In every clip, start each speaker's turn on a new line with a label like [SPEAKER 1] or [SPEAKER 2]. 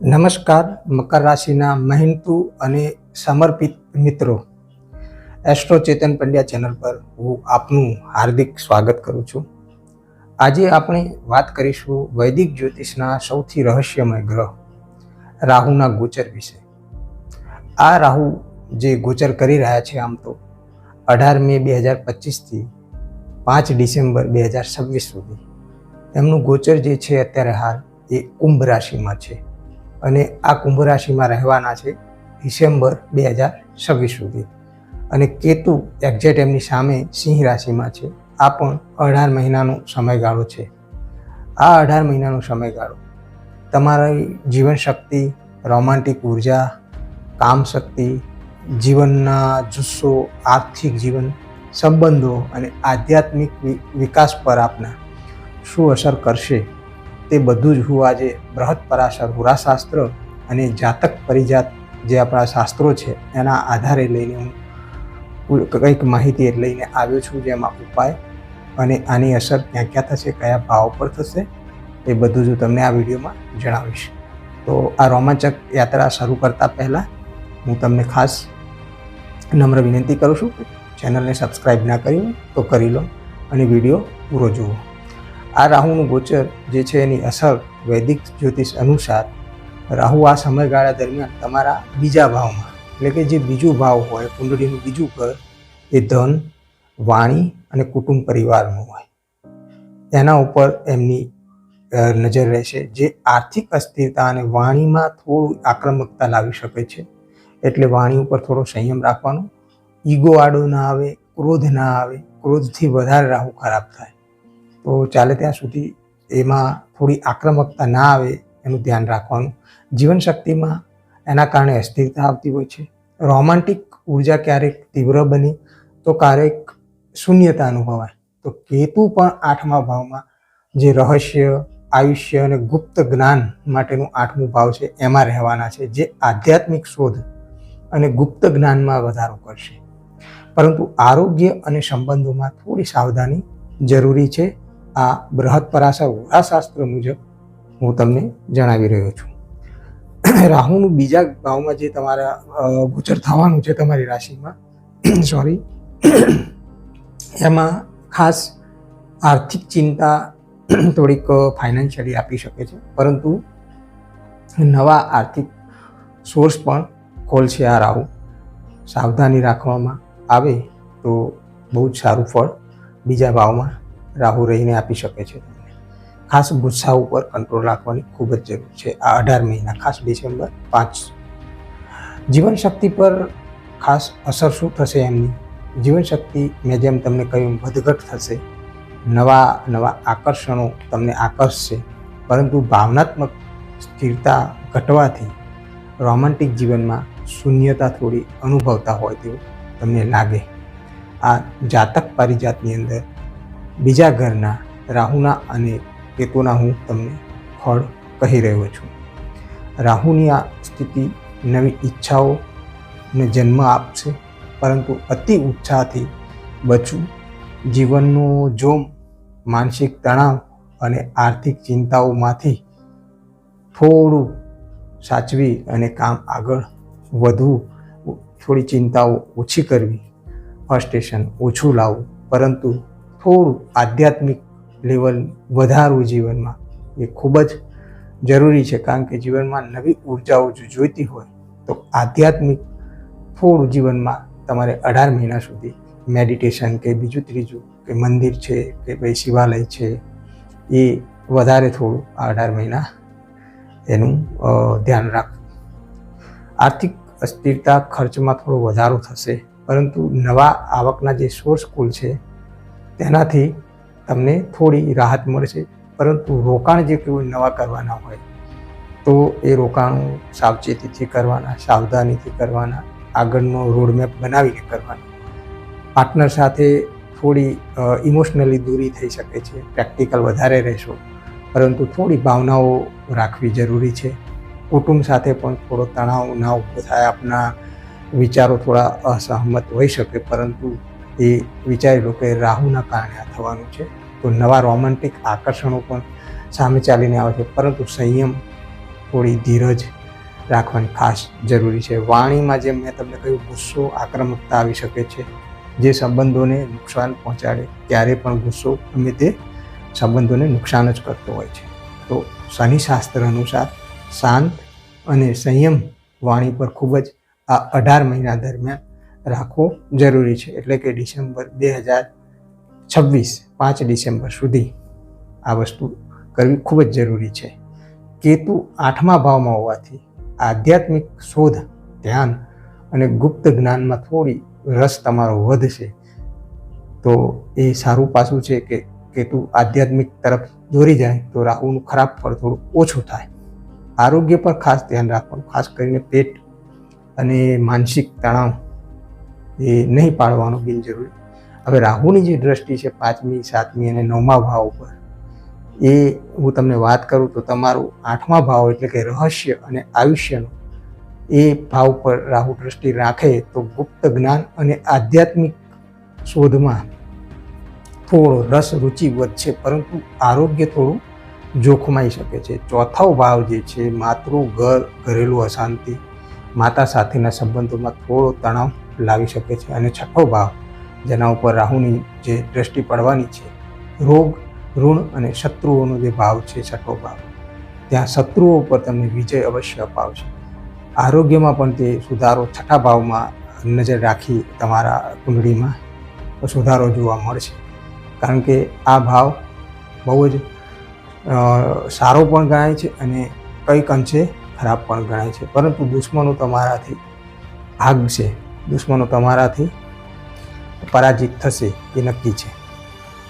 [SPEAKER 1] નમસ્કાર, મકર રાશિના મહેનતુ અને સમર્પિત મિત્રો. એસ્ટ્રો ચેતન પંડ્યા ચેનલ પર હું આપનું હાર્દિક સ્વાગત કરું છું. આજે આપણે વાત કરીશું વૈદિક જ્યોતિષના સૌથી રહસ્યમય ગ્રહ, રાહુના ગોચર વિશે. આ રાહુ જે ગોચર કરી રહ્યા છે આમ તો, અઢાર મે બે હજાર પચીસથી પાંચ ડિસેમ્બર બે હજાર છવ્વીસ સુધી. એમનું ગોચર જે છે અત્યારે હાલ એ કુંભ રાશિમાં છે. અને આ કુંભ રાશિમાં રહેવાના છે ડિસેમ્બર બે હજાર છવ્વીસ સુધી. અને કેતુ એક્ઝેટ એમની સામે સિંહ રાશિમાં છે. આ પણ અઢાર મહિનાનો સમયગાળો છે. આ અઢાર મહિનાનો સમયગાળો. તમારી જીવનશક્તિ રોમાન્ટિક ઊર્જા કામ શક્તિ જીવનના જુસ્સો, આર્થિક જીવન, સંબંધો અને આધ્યાત્મિક વિકાસ પર આપના શું અસર કરશે? તે બધું જ હું આજે બૃહદ પરાશર હુરાશાસ્ત્ર અને જાતક પરિજાત જે આપણા શાસ્ત્રો છે, એના આધારે લઈને હું કંઈક માહિતી લઈને આવ્યો છું જેમાં ઉપાય અને આની અસર ક્યાં ક્યાં થશે, કયા ભાવ પર થશે, એ બધું જ હું તમને આ વિડીયોમાં જણાવીશ. તો આ રોમાંચક યાત્રા શરૂ કરતાં પહેલાં હું તમને ખાસ નમ્ર વિનંતી કરું છું ચેનલને સબસ્ક્રાઈબ ના કરી તો કરી લો અને વીડિયો પૂરો જુઓ. આ રાહુનું ગોચર જે છે એની અસર વૈદિક જ્યોતિષ અનુસાર રાહુ આ સમયગાળા દરમિયાન તમારા બીજા ભાવમાં, એટલે કે જે બીજું ભાવ હોય, કુંડળીનું બીજું ઘર, એ ધન, વાણી અને કુટુંબ પરિવારનું હોય. એના ઉપર એમની નજર રહેશે જે આર્થિક અસ્થિરતા અને વાણીમાં થોડું આક્રમકતા લાવી શકે છે. એટલે વાણી ઉપર થોડો સંયમ રાખવાનો. ઈગો આડો ના આવે, ક્રોધ ના આવે, ક્રોધથી વધારે રાહુ ખરાબ થાય. તો ચાલે ત્યાં સુધી એમાં થોડી આક્રમકતા ના આવે એનું ધ્યાન રાખવાનું. જીવનશક્તિમાં એના કારણે અસ્થિરતા આવતી હોય છે. રોમાન્ટિક ઊર્જા ક્યારેક તીવ્ર બની તો ક્યારેક શૂન્યતા અનુભવાય. તો કેતુ પણ આઠમા ભાવમાં જે રહસ્ય, આયુષ્ય અને ગુપ્ત જ્ઞાન માટેનું આઠમું ભાવ છે, એમાં રહેવાના છે, જે આધ્યાત્મિક શોધ અને ગુપ્ત જ્ઞાનમાં વધારો કરશે. પરંતુ આરોગ્ય અને સંબંધોમાં થોડી સાવધાની જરૂરી છે. આ બૃહદ પરાશર વોરાશાસ્ત્ર મુજબ હું તમને જણાવી રહ્યો છું. રાહુનું બીજા ભાવમાં જે તમારા ગોચર થવાનું છે તમારી રાશિમાં સોરી એમાં ખાસ આર્થિક ચિંતા થોડીક ફાઇનાન્શિયલી આપી શકે છે. પરંતુ નવા આર્થિક સોર્સ પણ ખોલશે આ રાહુ. સાવધાની રાખવામાં આવે તો બહુ જ સારું ફળ બીજા ભાવમાં રાહુ રહીને આપી શકે છે. ખાસ ગુસ્સા ઉપર કંટ્રોલ રાખવાની ખૂબ જ જરૂર છે. આ અઢાર મહિના, ખાસ ડિસેમ્બર પાંચ. જીવનશક્તિ પર ખાસ અસર શું થશે એમની? જીવન શક્તિ મેં જેમ તમને કહ્યું વધઘટ થશે. નવા નવા આકર્ષણો તમને આકર્ષશે. પરંતુ ભાવનાત્મક સ્થિરતા ઘટવાથી રોમેન્ટિક જીવનમાં શૂન્યતા થોડી અનુભવતા હોય તેવું તમને લાગે. આ જાતક પારિજાતની અંદર બીજા ઘરના રાહુના અને કેતુના હું તમને ફળ કહી રહ્યો છું. રાહુની આ સ્થિતિ નવી ઈચ્છાઓને જન્મ આપશે, પરંતુ અતિ ઉત્સાહથી બચવું, જીવનનો જોમ માનસિક તણાવ અને આર્થિક ચિંતાઓમાંથી થોડું સાચવી અને કામ આગળ વધવું, થોડી ચિંતાઓ ઓછી કરવી ફ્રસ્ટ્રેશન ઓછું લાવવું, પરંતુ થોડું આધ્યાત્મિક લેવલ વધારવું જીવનમાં એ ખૂબ જ જરૂરી છે. કારણ કે જીવનમાં નવી ઉર્જાઓ જો જોઈતી હોય તો આધ્યાત્મિક થોડું જીવનમાં તમારે અઢાર મહિના સુધી મેડિટેશન કે બીજું ત્રીજું કે મંદિર છે કે ભાઈ શિવાલય છે એ વધારે થોડું આ અઢાર મહિના એનું ધ્યાન રાખવું. આર્થિક અસ્થિરતા ખર્ચમાં થોડો વધારો થશે, પરંતુ નવા આવકના જે સોર્સ કુલ છે તેનાથી તમને થોડી રાહત મળશે. પરંતુ રોકાણ જે કોઈ નવા કરવાના હોય, તો એ રોકાણો સાવચેતીથી કરવાના, સાવધાનીથી કરવાના, આગળનો રોડમેપ બનાવીને કરવાના. પાર્ટનર સાથે થોડી ઇમોશનલી દૂરી થઈ શકે છે પ્રેક્ટિકલ વધારે રહેશો, પરંતુ થોડી ભાવનાઓ રાખવી જરૂરી છે. કુટુંબ સાથે પણ થોડો તણાવ ના ઊભો થાય, આપના વિચારો થોડા અસહમત હોઈ શકે, પરંતુ એ વિચારી કે રાહુના કારણે આ થવાનું છે. તો નવા રોમેન્ટિક આકર્ષણો પણ સામે ચાલીને આવે છે. પરંતુ સંયમ થોડી ધીરજ રાખવાની ખાસ જરૂરી છે. વાણીમાં જેમ મેં તમને કહ્યું, ગુસ્સો, આક્રમકતા આવી શકે છે. જે સંબંધોને નુકસાન પહોંચાડે, ત્યારે પણ ગુસ્સો ગમે તે સંબંધોને નુકસાન જ કરતો હોય છે. તો શનિશાસ્ત્ર અનુસાર શાંત અને સંયમ વાણી પર ખૂબ જ આ અઢાર મહિના દરમિયાન રાખવો જરૂરી છે. એટલે કે ડિસેમ્બર બે હજાર છવ્વીસ, પાંચ ડિસેમ્બર સુધી આ વસ્તુ કરવી ખૂબ જ જરૂરી છે. કેતુ આઠમા ભાવમાં હોવાથી આધ્યાત્મિક શોધ, ધ્યાન અને ગુપ્ત જ્ઞાનમાં થોડી રસ તમારો વધશે. તો એ સારું પાસું છે કે કેતુ આધ્યાત્મિક તરફ દોરી જાય તો રાહુનું ખરાબ ફળ થોડું ઓછું થાય. આરોગ્ય પર ખાસ ધ્યાન રાખવાનું, ખાસ કરીને પેટ અને માનસિક તણાવ એ નહીં પાડવાનું બિનજરૂરી. હવે રાહુની જે દ્રષ્ટિ છે, પાંચમી, સાતમી અને નવમા ભાવ ઉપર, એ હું તમને વાત કરું તો તમારું આઠમા ભાવ એટલે કે રહસ્ય અને આયુષ્યનો, એ ભાવ પર રાહુ દ્રષ્ટિ રાખે તો ગુપ્ત જ્ઞાન અને આધ્યાત્મિક શોધમાં થોડો રસ, રુચિ વધશે, પરંતુ આરોગ્ય થોડું જોખમાઈ શકે છે. ચોથો ભાવ જે છે, માતૃ, ઘર, ઘરેલું અશાંતિ, માતા સાથેના સંબંધોમાં થોડો તણાવ લાવી શકે છે અને છઠ્ઠો ભાવ જેના ઉપર રાહુની જે દ્રષ્ટિ પડવાની છે, રોગ, ઋણ અને શત્રુઓનો જે ભાવ છે છઠ્ઠો ભાવ ત્યાં શત્રુઓ ઉપર તમને વિજય અવશ્ય અપાવશે. આરોગ્યમાં પણ તે સુધારો છઠ્ઠા ભાવમાં નજર રાખી તમારા કુંડળીમાં સુધારો જોવા મળશે. કારણ કે આ ભાવ બહુ જ સારો પણ ગણાય છે અને કંઈક અંશે ખરાબ પણ ગણાય છે. પરંતુ દુશ્મનો તમારાથી ભાગશે. દુશ્મનો તમારાથી પરાજિત થશે એ નક્કી છે.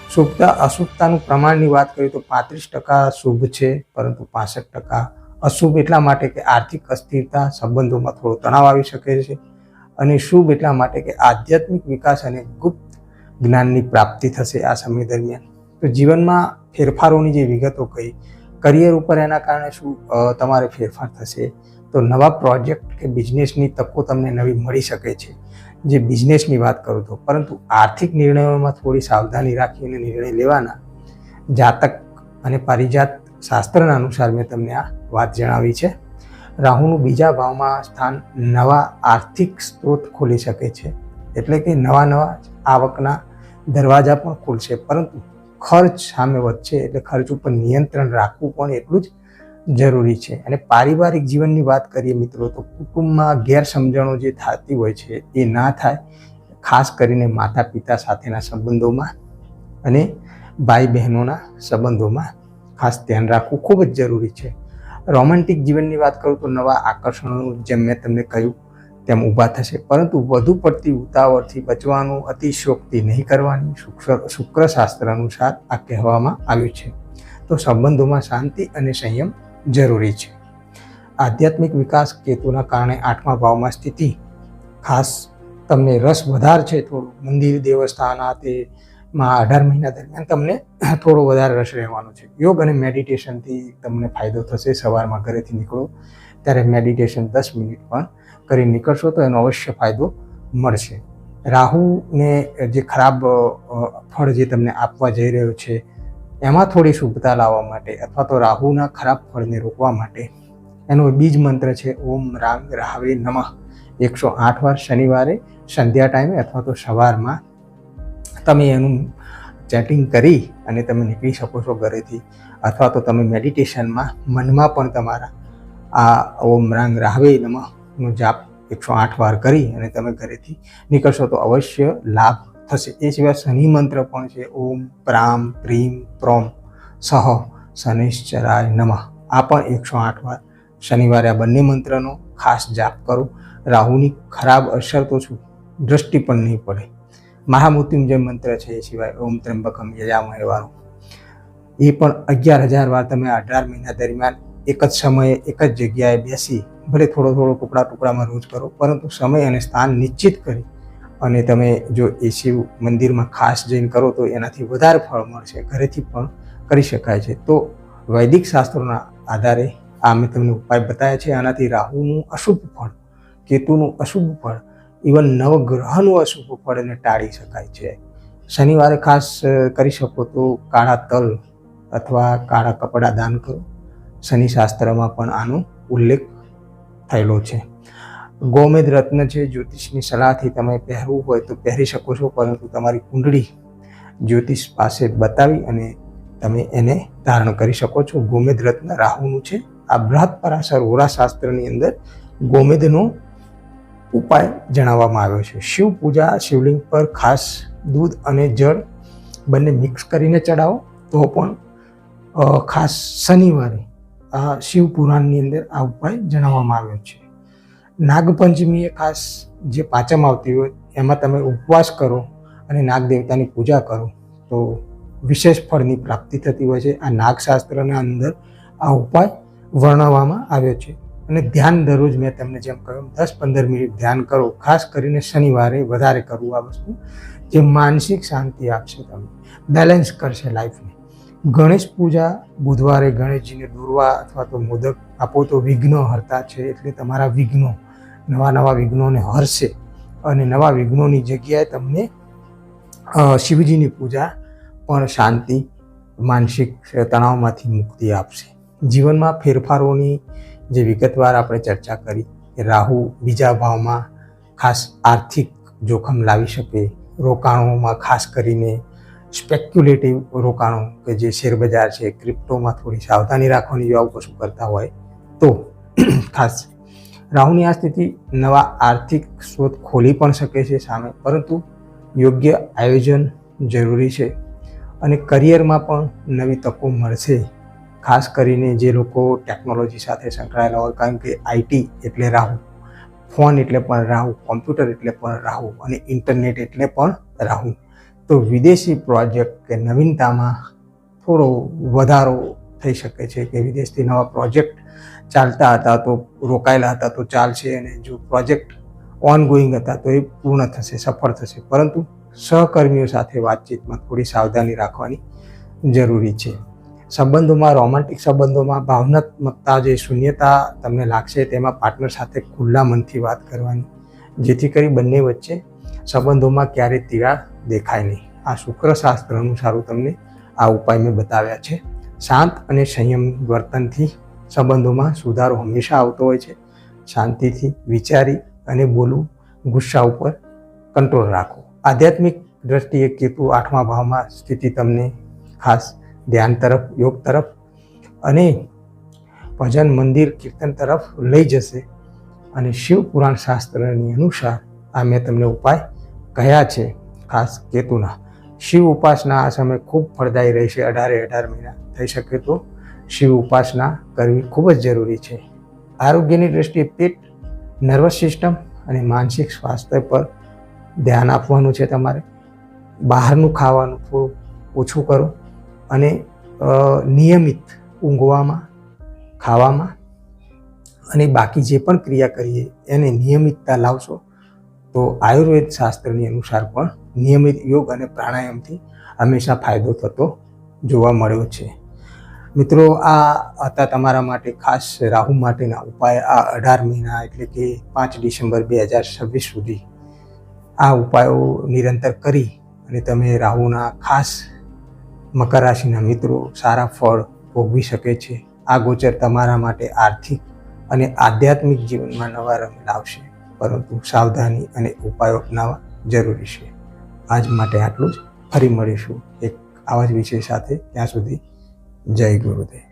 [SPEAKER 1] શુભતા અશુભતાનું પ્રમાણની વાત કરીએ તો પાંત્રીસ ટકા શુભ છે, પરંતુ પાસઠ ટકા અશુભ એટલા માટે કે આર્થિક અસ્થિરતા સંબંધોમાં થોડો તણાવ આવી શકે છે અને શુભ એટલા માટે કે આધ્યાત્મિક વિકાસ અને ગુપ્ત જ્ઞાનની પ્રાપ્તિ થશે આ સમય દરમિયાન. તો જીવનમાં ફેરફારોની જે વિગતો કહી કરિયર ઉપર એના કારણે શું તમારે ફેરફાર થશે તો નવા પ્રોજેક્ટ કે બિઝનેસની તકો તમને નવી મળી શકે છે, જે બિઝનેસની વાત કરું તો. પરંતુ આર્થિક નિર્ણયોમાં થોડી સાવધાની રાખીને નિર્ણય લેવાના જાતક અને પારિજાત શાસ્ત્રના અનુસાર મેં તમને આ વાત જણાવી છે. રાહુનું બીજા ભાવમાં સ્થાન નવા આર્થિક સ્ત્રોત ખોલી શકે છે. એટલે કે નવા નવા આવકના દરવાજા પણ ખુલશે. પરંતુ ખર્ચ સામે વધશે એટલે ખર્ચ ઉપર નિયંત્રણ રાખવું પણ એટલું જ જરૂરી છે. અને પારિવારિક જીવનની વાત કરીએ મિત્રો, તો કુટુંબમાં ગેરસમજણો જે થતી હોય છે, એ ના થાય. ખાસ કરીને માતા પિતા સાથેના સંબંધોમાં અને ભાઈ બહેનોના સંબંધોમાં ખાસ ધ્યાન રાખવું ખૂબ જ જરૂરી છે. રોમેન્ટિક જીવનની વાત કરું તો નવા આકર્ષણો જેમ મેં તમને કહ્યું, તેમ ઊભા થશે. પરંતુ વધુ પડતી ઉતાવળથી બચવાનું અતિશોક્તિ નહીં કરવાની શુક્ર, શુક્રશાસ્ત્ર અનુસાર આ કહેવામાં આવ્યું છે. તો સંબંધોમાં શાંતિ અને સંયમ જરૂરી છે. આધ્યાત્મિક વિકાસ કેતુના કારણે આઠમા ભાવમાં સ્થિતિ ખાસ તમને રસ વધારે છે થોડું. મંદિર, દેવસ્થાન, આ તે માં અઢાર મહિના દરમિયાન તમને થોડો વધારે રસ રહેવાનો છે. યોગ અને મેડિટેશનથી તમને ફાયદો થશે. સવારમાં ઘરેથી નીકળો, ત્યારે મેડિટેશન દસ મિનિટ પણ કરી નીકળશો તો એનો અવશ્ય ફાયદો મળશે. રાહુને જે ખરાબ ફળ જે તમને આપવા જઈ રહ્યો છે એમાં થોડી શુભતા લાવવા માટે અથવા તો રાહુના ખરાબ ફળને રોકવા માટે. એનો બીજ મંત્ર છે, ઓમ રામ રાહવે નમઃ. એકસો આઠ વાર શનિવારે સંધ્યા ટાઈમે અથવા તો સવારમાં તમે એનું ચેટિંગ કરી અને તમે નીકળી શકો છો ઘરેથી. અથવા તો તમે મેડિટેશનમાં મનમાં પણ તમારા આ ઓમ રાંગ રાહવે નમઃનો જાપ એકસો આઠ વાર કરી અને તમે ઘરેથી નીકળશો તો અવશ્ય લાભ થશે. એ સિવાય શનિ મંત્ર પણ છે. ઓમ પ્રામ પ્રીમ પ્રોમ સહ શનિશ્ચરાય નમઃ. આ પણ એકસો આઠ વાર. શનિવારે આ બંને મંત્રનો ખાસ જાપ કરો. રાહુની ખરાબ અસર તો શું દ્રષ્ટિ પણ નહીં પડે. મહામૃત્યુંજય મંત્ર છે. એ સિવાય ઓમ ત્રંબકમ યજામહે વાળો એ પણ અગિયાર હજાર વાર તમે અઢાર મહિના દરમિયાન એક જ સમયે એક જ જગ્યાએ બેસી ભલે થોડો થોડો ટુકડા ટુકડામાં રોજ કરો, પરંતુ સમય અને સ્થાન નિશ્ચિત કરી અને તમે જો એ શિવ મંદિરમાં ખાસ જઈને કરો તો એનાથી વધારે ફળ મળશે, ઘરેથી પણ કરી શકાય છે. તો વૈદિક શાસ્ત્રોના આધારે આ મેં તમને ઉપાય બતાવ્યા છે. આનાથી રાહુનું અશુભ ફળ, કેતુનું અશુભ ફળ, ઇવન નવગ્રહનું અશુભ ફળ એને ટાળી શકાય છે. શનિવારે ખાસ કરી શકો તો કાળા તલ અથવા કાળા કપડાં દાન કરો. શનિશાસ્ત્રમાં પણ આનો ઉલ્લેખ થયેલો છે. ગોમેદ રત્ન છે, જ્યોતિષની સલાહથી તમે પહેરવું હોય તો પહેરી શકો છો, પરંતુ તમારી કુંડળી જ્યોતિષ પાસે બતાવી અને તમે એને ધારણ કરી શકો છો. ગોમેદ રત્ન રાહુનું છે. આ બૃહદ પરાશર હોરાશાસ્ત્રની અંદર ગોમેદનો ઉપાય જણાવવામાં આવ્યો છે. શિવ પૂજા, શિવલિંગ પર ખાસ દૂધ અને જળ બંને મિક્સ કરીને ચડાવો તો પણ ખાસ શનિવારે આ શિવ પુરાણની અંદર આ ઉપાય જણાવવામાં આવ્યો છે. નાગપંચમીએ ખાસ જે પાંચમ આવતી હોય, એમાં તમે ઉપવાસ કરો અને નાગદેવતાની પૂજા કરો, તો વિશેષ ફળની પ્રાપ્તિ થતી હોય છે. આ નાગશાસ્ત્રના અંદર આ ઉપાય વર્ણવવામાં આવ્યો છે. અને ધ્યાન દરરોજ મેં તમને જેમ કહ્યું દસ પંદર મિનિટ ધ્યાન કરો, ખાસ કરીને શનિવારે વધારે કરવું આ વસ્તુ, જે માનસિક શાંતિ આપશે તમને બેલેન્સ કરશે લાઈફને ગણેશ પૂજા બુધવારે ગણેશજીને દોરવા અથવા તો મોદક આપો તો વિઘ્ન હરતા છે એટલે તમારા વિઘ્નો, નવા નવા વિઘ્નોને હરશે અને નવા વિઘ્નોની જગ્યાએ તમને શિવજીની પૂજા પણ શાંતિ, માનસિક તણાવમાંથી મુક્તિ આપશે. જીવનમાં ફેરફારોની જે વિગતવાર આપણે ચર્ચા કરી કે રાહુ બીજા ભાવમાં ખાસ આર્થિક જોખમ લાવી શકે, રોકાણોમાં ખાસ કરીને સ્પેક્યુલેટિવ રોકાણો કે જે શેરબજાર છે, ક્રિપ્ટોમાં થોડી સાવધાની રાખવાની જો આવું કશું કરતા હોય તો ખાસ. રાહુની આ સ્થિતિ નવા આર્થિક સ્ત્રોત ખોલી પણ શકે છે સામે, પરંતુ યોગ્ય આયોજન જરૂરી છે અને કરિયરમાં પણ નવી તકો મળશે. ખાસ કરીને જે લોકો ટેકનોલોજી સાથે સંકળાયેલા હોય, કારણ કે આઈટી એટલે રાહુ, ફોન એટલે પણ રાહુ, કોમ્પ્યુટર એટલે પણ રાહુ અને ઇન્ટરનેટ એટલે પણ રાહુ. તો વિદેશી પ્રોજેક્ટ કે નવીનતામાં થોડો વધારો થઈ શકે છે કે વિદેશથી નવા પ્રોજેક્ટ ચાલતા હતા તો રોકાયેલા હતા તો ચાલશે અને જો પ્રોજેક્ટ ઓનગોઈંગ હતા તો એ પૂર્ણ થશે, સફળ થશે. પરંતુ સહકર્મીઓ સાથે વાતચીતમાં થોડી સાવધાની રાખવાની જરૂરી છે. સંબંધોમાં રોમાન્ટિક સંબંધોમાં, ભાવનાત્મકતા જે શૂન્યતા તમને લાગશે તેમાં પાર્ટનર સાથે ખુલ્લા મનથી વાત કરવાની, જેથી કરી બંને વચ્ચે સંબંધોમાં ક્યારેય તિરાડ દેખાય નહીં. આ શુક્રશાસ્ત્ર અનુસારું તમને આ ઉપાય મેં બતાવ્યા છે. શાંત અને સંયમ વર્તનથી સંબંધોમાં સુધારો હંમેશા આવતો હોય છે. શાંતિથી વિચારી અને બોલવું, ગુસ્સા ઉપર કંટ્રોલ રાખો. આધ્યાત્મિક દ્રષ્ટિએ કેતુ આઠમા ભાવમાં સ્થિતિ તમને ખાસ ધ્યાન તરફ, યોગ તરફ અને ભજન, મંદિર, કીર્તન તરફ લઈ જશે. અને શિવ પુરાણ શાસ્ત્રની અનુસાર આ મેં તમને ઉપાય કહ્યા છે, ખાસ કેતુના. શિવ ઉપાસના આ સમય ખૂબ ફળદાયી રહેશે, અઢારે અઢાર મહિના થઈ શકે તો શિવ ઉપાસના કરવી ખૂબ જ જરૂરી છે. આરોગ્યની દ્રષ્ટિએ પેટ, નર્વસ સિસ્ટમ અને માનસિક સ્વાસ્થ્ય પર ધ્યાન આપવાનું છે તમારે. બહારનું ખાવાનું થોડું ઓછું કરો અને નિયમિત ઊંઘવામાં, ખાવામાં અને બાકી જે પણ ક્રિયા કરીએ એને નિયમિતતા લાવશો તો આયુર્વેદ શાસ્ત્રની અનુસાર પણ નિયમિત યોગ અને પ્રાણાયામથી હંમેશા ફાયદો થતો જોવા મળ્યો છે. મિત્રો, આ હતા તમારા માટે ખાસ રાહુ માટેના ઉપાય. આ અઢાર મહિના એટલે કે પાંચ ડિસેમ્બર બે હજાર છવ્વીસ સુધી આ ઉપાયો નિરંતર કરી અને તમે રાહુના ખાસ મકર રાશિના મિત્રો સારા ફળ ભોગવી શકે છે. આ ગોચર તમારા માટે આર્થિક અને આધ્યાત્મિક જીવનમાં નવા રંગ લાવશે. પરંતુ સાવધાની અને ઉપાયો અપનાવવા જરૂરી છે. આજ માટે આટલું જ. ફરી મળીશું એક આવા જ વિષય સાથે. ત્યાં સુધી જય ગુરુદેવ.